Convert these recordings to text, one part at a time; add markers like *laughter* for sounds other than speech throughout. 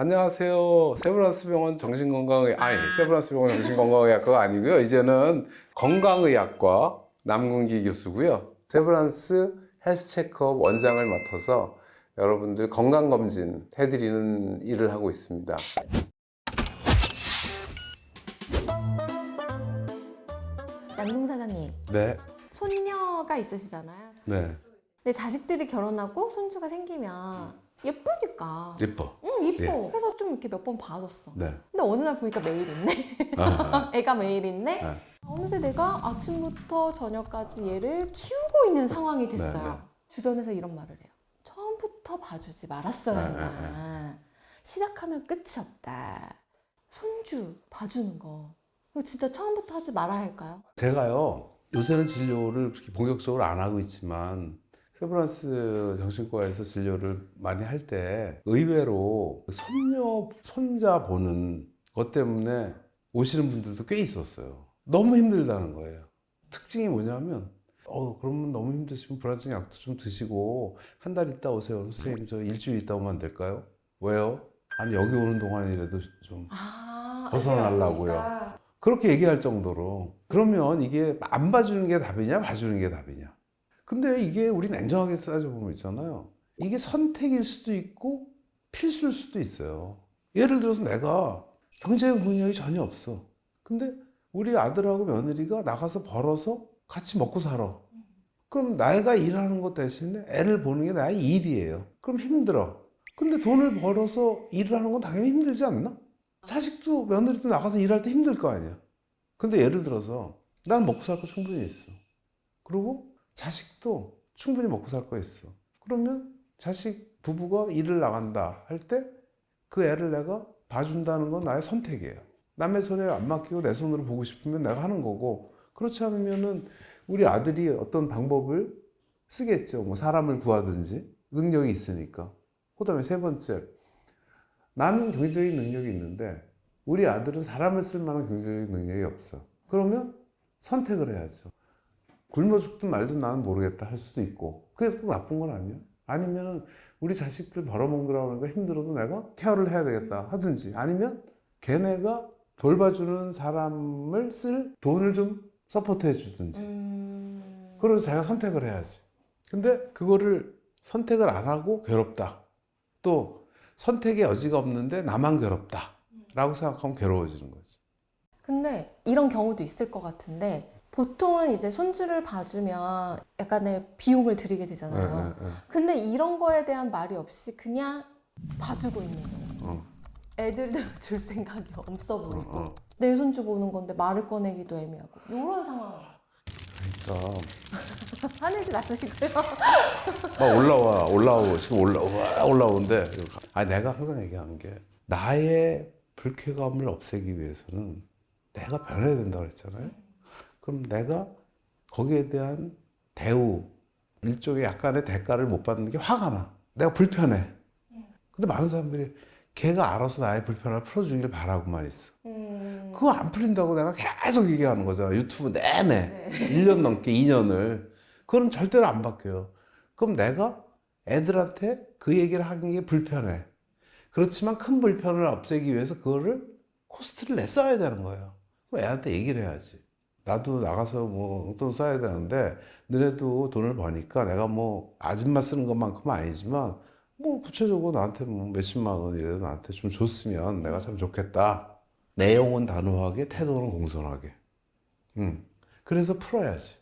안녕하세요. 세브란스 병원 정신건강의 아니 세브란스 병원 정신건강의학과가 아니고요. 이제는 건강의학과 남궁기 교수고요. 세브란스 헬스 체크업 원장을 맡아서 여러분들 건강 검진 해드리는 일을 하고 있습니다. 남궁 사장님, 네, 손녀가 있으시잖아요. 네, 근데 자식들이 결혼하고 손주가 생기면 예쁘니까. 예뻐. 응, 예뻐. 그래서 좀 이렇게 몇 번 봐줬어. 네. 근데 어느 날 보니까 매일 있네. 아, *laughs* 애가 매일 있네. 네. 어느새 내가 아침부터 저녁까지 얘를 키우고 있는 상황이 됐어요. 네, 네. 주변에서 이런 말을 해요. 처음부터 봐주지 말았어야 네, 했나. 시작하면 끝이 없다. 손주 봐주는 거. 이거 진짜 처음부터 하지 말아야 할까요? 제가요 요새는 진료를 그렇게 본격적으로 안 하고 있지만 세브란스 정신과에서 진료를 많이 할 때 의외로 손녀 손자 보는 것 때문에 오시는 분들도 꽤 있었어요. 너무 힘들다는 거예요. 특징이 뭐냐면 어 그러면 너무 힘드시면 불안증 약도 좀 드시고 한 달 있다 오세요. 선생님 저 일주일 있다 오면 안 될까요? 왜요? 아니 여기 오는 동안이라도 좀 아, 벗어나려고요. 그러니까. 그렇게 얘기할 정도로 그러면 이게 안 봐주는 게 답이냐 봐주는 게 답이냐 근데 이게 우리 냉정하게 따져보면 있잖아요 이게 선택일 수도 있고 필수일 수도 있어요 예를 들어서 내가 경제 능력이 전혀 없어 근데 우리 아들하고 며느리가 나가서 벌어서 같이 먹고 살아 그럼 내가 일하는 것 대신에 애를 보는 게 나의 일이에요 그럼 힘들어 근데 돈을 벌어서 일을 하는 건 당연히 힘들지 않나? 자식도 며느리도 나가서 일할 때 힘들 거 아니야. 근데 예를 들어서 난 먹고 살 거 충분히 있어. 그리고 자식도 충분히 먹고 살거 있어. 그러면 자식 부부가 일을 나간다 할 때 그 애를 내가 봐준다는 건 나의 선택이에요. 남의 손에 안 맡기고 내 손으로 보고 싶으면 내가 하는 거고 그렇지 않으면은 우리 아들이 어떤 방법을 쓰겠죠. 뭐 사람을 구하든지 능력이 있으니까. 그다음에 세 번째 나는 경제적인 능력이 있는데 우리 아들은 사람을 쓸 만한 경제적인 능력이 없어. 그러면 선택을 해야죠. 굶어 죽든 말든 나는 모르겠다 할 수도 있고 그게 꼭 나쁜 건 아니야. 아니면 우리 자식들 벌어먹으라고 하니까 힘들어도 내가 케어를 해야 되겠다 하든지 아니면 걔네가 돌봐주는 사람을 쓸 돈을 좀 서포트 해주든지 음... 그래서 자기가 선택을 해야지. 근데 그거를 선택을 안 하고 괴롭다. 또 선택의 여지가 없는데 나만 괴롭다. 라고 생각하면 괴로워지는 거지. 근데 이런 경우도 있을 것 같은데 보통은 이제 손주를 봐주면 약간의 비용을 들이게 되잖아요. 네, 네, 네. 근데 이런 거에 대한 말이 없이 그냥 봐주고 있는 거. 어, 애들도 *laughs* 줄 생각이 없어 보이고 어, 어. 내 손주 보는 건데 말을 꺼내기도 애매하고 이런 상황 그러니까 *laughs* 화내지 마시고요. 막 올라와, 올라오고 지금 올라와, 올라오는데 아 내가 항상 얘기하는 게 나의 불쾌감을 없애기 위해서는 내가 변해야 된다고 그랬잖아요. 그럼 내가 거기에 대한 대우 일종의 약간의 대가를 못 받는 게 화가 나. 내가 불편해. 근데 많은 사람들이 걔가 알아서 나의 불편함을 풀어주길 바라고만 있어. 음... 그거 안 풀린다고 내가 계속 얘기하는 거잖아. 유튜브 내내. 네. 1년 넘게 2년을. 그건 절대로 안 바뀌어요. 그럼 내가 애들한테 그 얘기를 하는 게 불편해. 그렇지만 큰 불편을 없애기 위해서 그거를 코스트를 내 써야 되는 거예요. 그럼 애한테 얘기를 해야지. 나도 나가서 뭐돈 써야 되는데 너네도 돈을 버니까 내가 뭐 아줌마 쓰는 것만큼은 아니지만 뭐 구체적으로 나한테 뭐 몇십만 원이라도 나한테 좀 줬으면 내가 참 좋겠다. 내용은 단호하게 태도는 공손하게. 음. 그래서 풀어야지.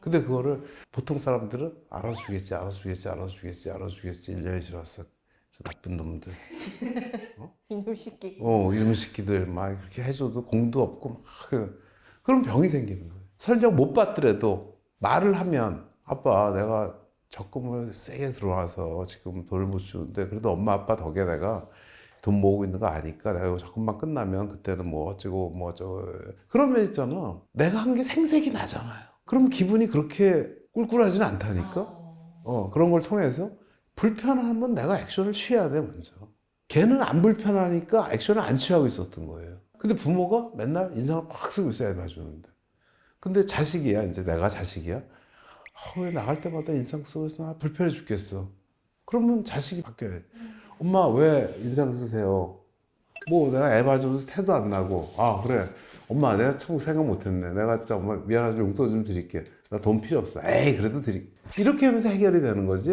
근데 그거를 보통 사람들은 알아서 주겠지, 알아서 주겠지, 알아서 주겠지, 알아서 주겠지. 1년이 지났어. 저 나쁜 놈들. 이놈시키 *laughs* 어, 이런 새끼들 막 이렇게 해줘도 공도 없고 막 그- 그럼 병이 생기는 거예요. 설령 못 받더라도 말을 하면 아빠 내가 적금을 세게 들어와서 지금 돈을 못 주는데 그래도 엄마 아빠 덕에 내가 돈 모으고 있는 거 아니까 내가 적금만 끝나면 그때는 뭐 어쩌고 뭐 어쩌고 그러면 있잖아 내가 한 게 생색이 나잖아요. 그럼 기분이 그렇게 꿀꿀하지는 않다니까. 어, 그런 걸 통해서 불편하면 내가 액션을 취해야 돼, 먼저. 걔는 안 불편하니까 액션을 안 취하고 있었던 거예요. 근데 부모가 맨날 인상을 팍 쓰고 있어야 봐주는데. 근데 자식이야, 이제 내가 자식이야. 아, 왜 나갈 때마다 인상 쓰고 있어? 나 불편해 죽겠어. 그러면 자식이 바뀌어야 돼. 엄마 왜 인상 쓰세요? 뭐 내가 애 봐줘서 태도 안 나고 아 그래 엄마 내가 참 생각 못 했네 내가 진짜 엄마 미안하지만 용돈 좀 드릴게 나 돈 필요 없어 에이 그래도 드리 이렇게 하면서 해결이 되는 거지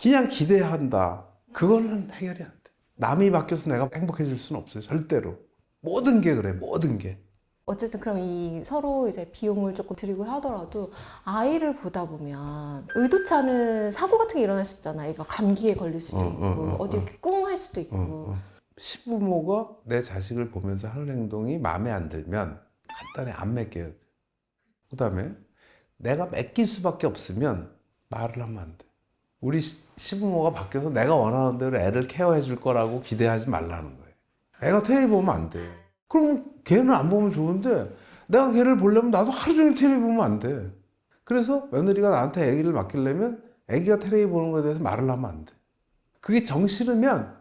그냥 기대한다 그거는 해결이 안 돼 남이 바뀌어서 내가 행복해질 수는 없어요 절대로 모든 게 그래 모든 게 어쨌든 그럼 이 서로 이제 비용을 조금 들이고 하더라도 아이를 보다 보면 의도치 않은 사고 같은 게 일어날 수 있잖아. 애가 감기에 걸릴 수도 어, 있고 어, 어, 어. 이렇게 꿍 할 수도 있고. 어, 어. 시부모가 내 자식을 보면서 하는 행동이 마음에 안 들면 간단히 안 맡겨야 돼. 그 다음에 내가 맡길 수밖에 없으면 말을 하면 안 돼. 우리 시- 시부모가 바뀌어서 내가 원하는 대로 애를 케어해 줄 거라고 기대하지 말라는 거예요. 애가 텔레비 보면 안 돼. 그럼 걔는 안 보면 좋은데 내가 걔를 보려면 나도 하루 종일 텔레비 보면 안 돼. 그래서 며느리가 나한테 애기를 맡기려면 애기가 텔레비 보는 거에 대해서 말을 하면 안 돼. 그게 정 싫으면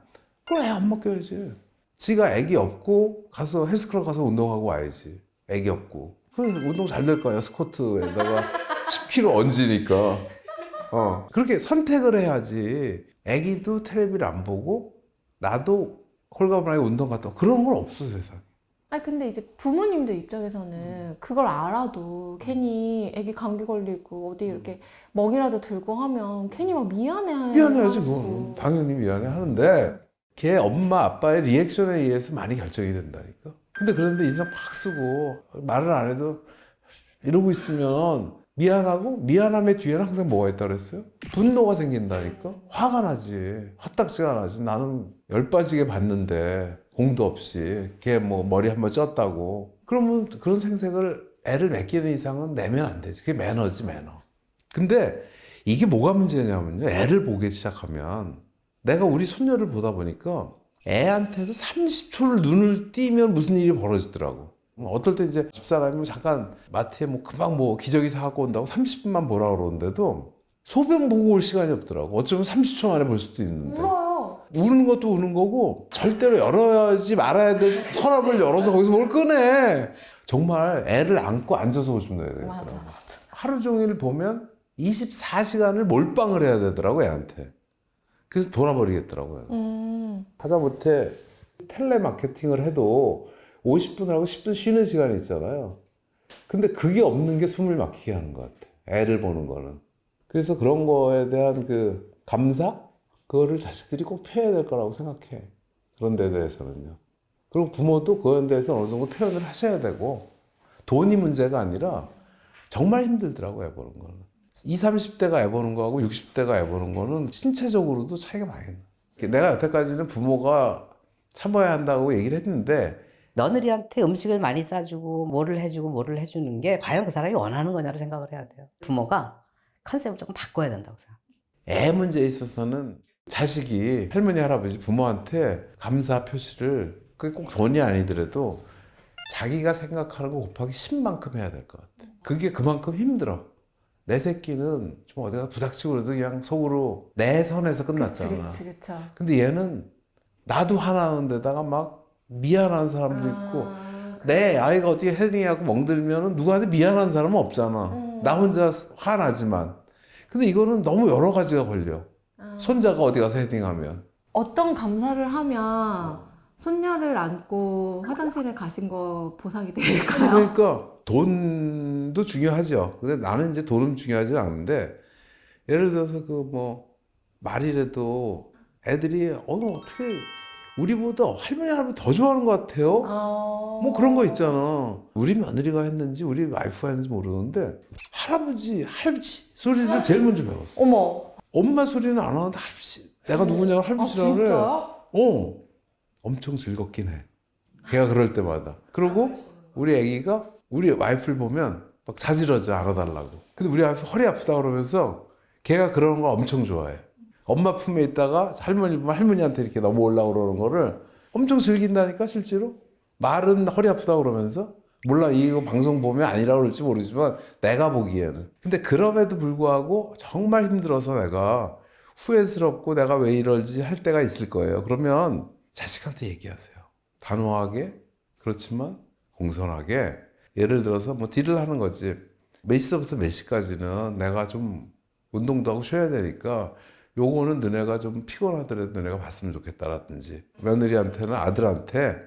그럼 애 안 맡겨야지. 지가 애기 없고 가서 헬스클럽 가서 운동하고 와야지. 애기 없고. 그래 운동 잘 될 거야. 스쿼트에다가 *laughs* 10kg 얹으니까. 어. 그렇게 선택을 해야지. 애기도 텔레비를 안 보고 나도 홀가분하게 운동 갔다. 그런 건 없어 세상. 아니 근데 이제 부모님들 입장에서는 그걸 알아도 괜히 애기 감기 걸리고 어디 이렇게 먹이라도 들고 하면 괜히 막 미안해. 미안해야지 그건 당연히 미안해 하는데 걔 엄마 아빠의 리액션에 의해서 많이 결정이 된다니까 근데 그런데 인상 팍 쓰고 말을 안 해도 이러고 있으면 미안하고 미안함의 뒤에는 항상 뭐가 있다 그랬어요? 분노가 생긴다니까 화가 나지 화딱지가 나지 나는 열 빠지게 봤는데 공도 없이 걔 뭐 머리 한번 쪘다고 그러면 그런 생색을 애를 맡기는 이상은 내면 안 되지 그게 매너지 매너 근데 이게 뭐가 문제냐면요. 애를 보기 시작하면 내가 우리 손녀를 보다 보니까 애한테서 30초를 눈을 띄면 무슨 일이 벌어지더라고. 어떨 때 이제 집사람이 뭐 잠깐 마트에 뭐 금방 뭐 기저귀 사갖고 온다고 30분만 보라 그러는데도 소변 보고 올 시간이 없더라고. 어쩌면 30초 만에 볼 수도 있는데. 울어요. 우는 것도 우는 거고 절대로 열어야지 말아야 될 서랍을 열어서 거기서 뭘 꺼내. 정말 애를 안고 앉아서 오시면 돼요. 맞아. 하루 종일 보면 24시간을 몰빵을 해야 되더라고 애한테. 그래서 돌아버리겠더라고요. 음. 하다못해 텔레마케팅을 해도 50분 하고 10분 쉬는 시간이 있잖아요. 근데 그게 없는 게 숨을 막히게 하는 것 같아. 애를 보는 거는. 그래서 그런 거에 대한 그 감사? 그거를 자식들이 꼭 표해야 될 거라고 생각해. 그런 데에 대해서는요. 그리고 부모도 그거에 대해서 어느 정도 표현을 하셔야 되고, 돈이 문제가 아니라 정말 힘들더라고, 애 보는 거는. 20, 30대가 애 보는 거하고 60대가 애 보는 거는 신체적으로도 차이가 많이 나. 내가 여태까지는 부모가 참아야 한다고 얘기를 했는데, 며느리한테 음식을 많이 싸주고 뭐를 해주고 뭐를 해주는 게 과연 그 사람이 원하는 거냐를 생각을 해야 돼요. 부모가 컨셉을 조금 바꿔야 된다고 생각해요. 애 문제에 있어서는 자식이 할머니 할아버지 부모한테 감사 표시를 그게 꼭 돈이 아니더라도 자기가 생각하는 거 곱하기 10만큼 해야 될 것 같아. 그게 그만큼 힘들어. 내 새끼는 좀 어디가 부닥치고 그래도 그냥 속으로 내 선에서 그치 끝났잖아. 그치 그쵸. 근데 얘는 나도 화나는 데다가 막 미안한 사람도 있고 아, 내 아이가 어떻게 헤딩하고 멍들면 누구한테 미안한 사람은 없잖아. 음. 나 혼자 화나지만. 근데 이거는 너무 여러 가지가 걸려. 아. 손자가 어디 가서 헤딩하면. 어떤 감사를 하면 손녀를 안고 화장실에 가신 거 보상이 될까요? 그러니까 돈도 중요하죠. 근데 나는 이제 돈은 중요하지 않는데 예를 들어서 그 뭐 말이라도 애들이 어 어떻게 우리보다 할머니 할아버지 더 좋아하는 것 같아요. 어... 뭐 그런 거 있잖아. 우리 며느리가 했는지 우리 와이프가 했는지 모르는데 할아버지 할아버지 소리를 제일 먼저 배웠어. 어머. 엄마 소리는 안 하는데 할아버지 내가 누구냐고 아 할아버지라고 그래. 어, 엄청 즐겁긴 해. 걔가 그럴 때마다. 그리고 우리 애기가 우리 와이프를 보면 막 자지러져 안아달라고. 근데 우리 와이프 허리 아프다 그러면서 걔가 그러는 걸 엄청 좋아해. 엄마 품에 있다가 할머니 할머니한테 이렇게 넘어오려고 그러는 거를 엄청 즐긴다니까 실제로. 말은 허리 아프다 그러면서 몰라 이거 방송 보면 아니라고 그럴지 모르지만 내가 보기에는 근데 그럼에도 불구하고 정말 힘들어서 내가 후회스럽고 내가 왜 이럴지 할 때가 있을 거예요. 그러면 자식한테 얘기하세요. 단호하게 그렇지만 공손하게 예를 들어서 뭐 딜을 하는 거지. 몇 시서부터 몇 시까지는 내가 좀 운동도 하고 쉬어야 되니까 요거는 너네가 좀 피곤하더라도 너네가 봤으면 좋겠다라든지 며느리한테는 아들한테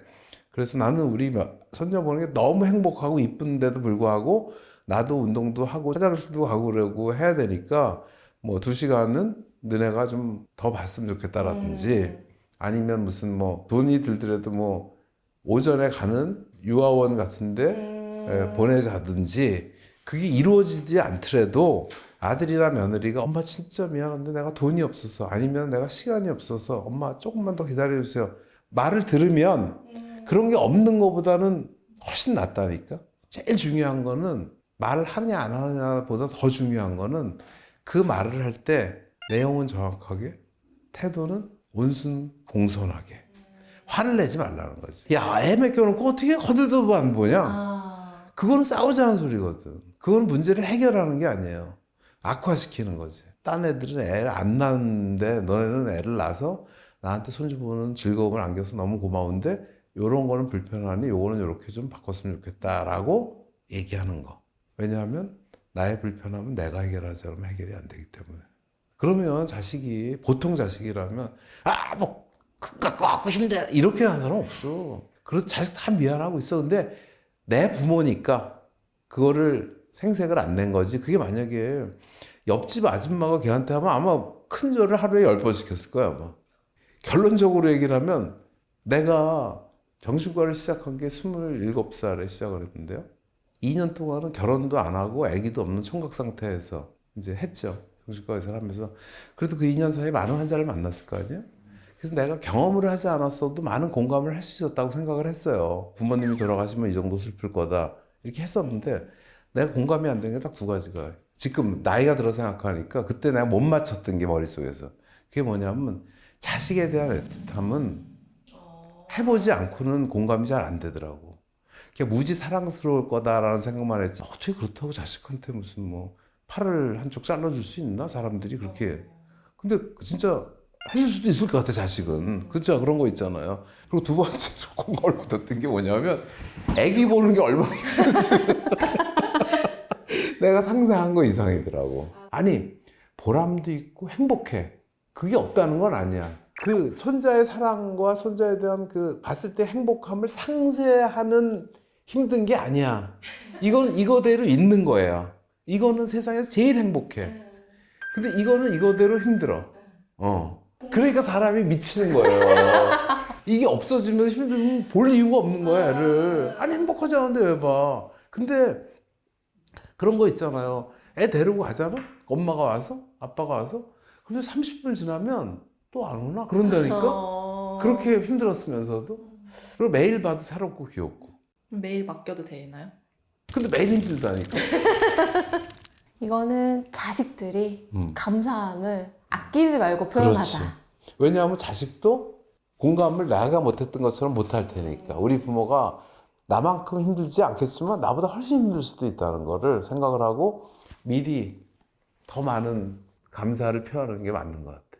그래서 나는 우리 며- 손녀 보는 게 너무 행복하고 이쁜데도 불구하고 나도 운동도 하고 화장실도 가고 그러고 해야 되니까 뭐 두 시간은 너네가 좀 더 봤으면 좋겠다라든지 음. 아니면 무슨 뭐 돈이 들더라도 뭐 오전에 가는 유아원 같은데 음. 예, 보내자든지 그게 이루어지지 않더라도 아들이나 며느리가 엄마 진짜 미안한데 내가 돈이 없어서 아니면 내가 시간이 없어서 엄마 조금만 더 기다려주세요 말을 들으면 그런 게 없는 것보다는 훨씬 낫다니까 제일 중요한 거는 말을 하냐 안 하냐보다 더 중요한 거는 그 말을 할 때 내용은 정확하게 태도는 온순 공손하게 화를 내지 말라는 거지 야 애 맡겨놓고 어떻게 거들도 안 보냐 아. 그거는 싸우자는 소리거든. 그건 문제를 해결하는 게 아니에요. 악화시키는 거지. 딴 애들은 애를 안 낳는데 너네는 애를 낳아서 나한테 손주 보는 즐거움을 안겨서 너무 고마운데 요런 거는 불편하니 요거는 이렇게 좀 바꿨으면 좋겠다라고 얘기하는 거. 왜냐하면 나의 불편함은 내가 해결하지 않으면 해결이 안 되기 때문에. 그러면 자식이 보통 자식이라면 아뭐 갖고 갖고 힘들어 이렇게 하는 사람 없어. 그런 자식 다 미안하고 있어. 근데 내 부모니까 그거를 생색을 안 낸 거지. 그게 만약에 옆집 아줌마가 걔한테 하면 아마 큰 절을 하루에 열 번 시켰을 거야, 아마. 결론적으로 얘기를 하면 내가 정신과를 시작한 게 27살에 시작을 했는데요. 2년 동안은 결혼도 안 하고 아기도 없는 총각 상태에서 이제 했죠. 정신과 의사를 하면서. 그래도 그 2년 사이에 많은 환자를 만났을 거 아니에요? 그래서 내가 경험을 하지 않았어도 많은 공감을 할 수 있었다고 생각을 했어요. 부모님이 돌아가시면 이 정도 슬플 거다. 이렇게 했었는데 내가 공감이 안 되는 게 딱 두 가지가 지금 나이가 들어 생각하니까 그때 내가 못 맞췄던 게 머릿속에서 그게 뭐냐면 자식에 대한 애틋함은 해보지 않고는 공감이 잘 안 되더라고. 그냥 무지 사랑스러울 거다라는 생각만 했지. 어떻게 그렇다고 자식한테 무슨 뭐 팔을 한쪽 잘라줄 수 있나? 사람들이 그렇게. 근데 진짜 해줄 수도 있을 것 같아, 자식은. 그렇죠? 그런 거 있잖아요. 그리고 두 번째로 공감을 못했던 게 뭐냐면 애기 보는 게 얼마나 힘든지. *laughs* 내가 상상한 거 이상이더라고. 아니, 보람도 있고 행복해. 그게 없다는 건 아니야. 그 손자의 사랑과 손자에 대한 그 봤을 때 행복함을 상쇄하는 힘든 게 아니야. 이건 이거대로 있는 거예요. 이거는 세상에서 제일 행복해. 근데 이거는 이거대로 힘들어. 어. 그러니까 사람이 미치는 거예요. 이게 없어지면서 힘들면 볼 이유가 없는 거야, 애를. 아니, 행복하지 않은데 왜 봐. 근데 그런 거 있잖아요. 애 데리고 가잖아? 엄마가 와서? 아빠가 와서? 근데 30분 지나면 또 안 오나? 그런다니까? *laughs* 어. 그렇게 힘들었으면서도? 그리고 매일 봐도 새롭고 귀엽고. 매일 맡겨도 되나요? 근데 매일 힘들다니까? *laughs* 이거는 자식들이 음. 감사함을 아끼지 말고 표현하자. 그렇지. 왜냐하면 자식도 공감을 내가 못했던 것처럼 못할 테니까. 우리 부모가 나만큼 힘들지 않겠지만 나보다 훨씬 힘들 수도 있다는 거를 생각을 하고 미리 더 많은 감사를 표현하는 게 맞는 것 같아.